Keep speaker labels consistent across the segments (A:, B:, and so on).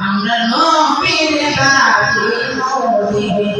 A: আমরা নবীর কাছে মদিনা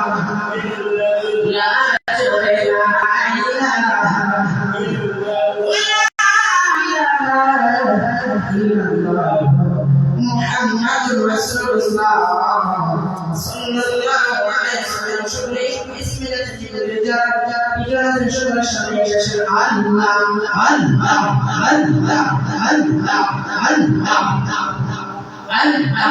A: رسول الله صلى الله عليه وسلم شبري باسم نتيجة الرجال إجازة شبر الشرعية شرعا عن عن عن عن عن அண்ணா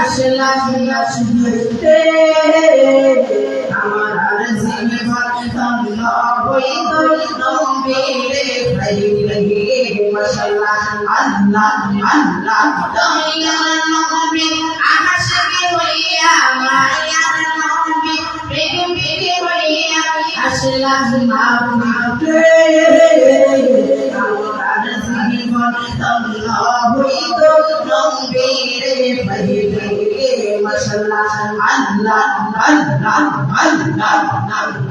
A: আসলাম শুনতে আমার আর জীবন তন্না হই তুই তম্বে আল্লাহই তো নবীরে পহলে মশলা আল্লাহ আল্লাহ আল্লাহ আল্লাহ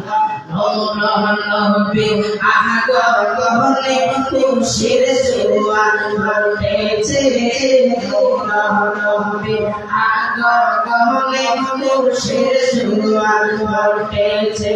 A: নবী আগর গহনে খুশির জোয়ান ভরেছে নবী আগর গহনে খুশির জোয়ান ভরেছে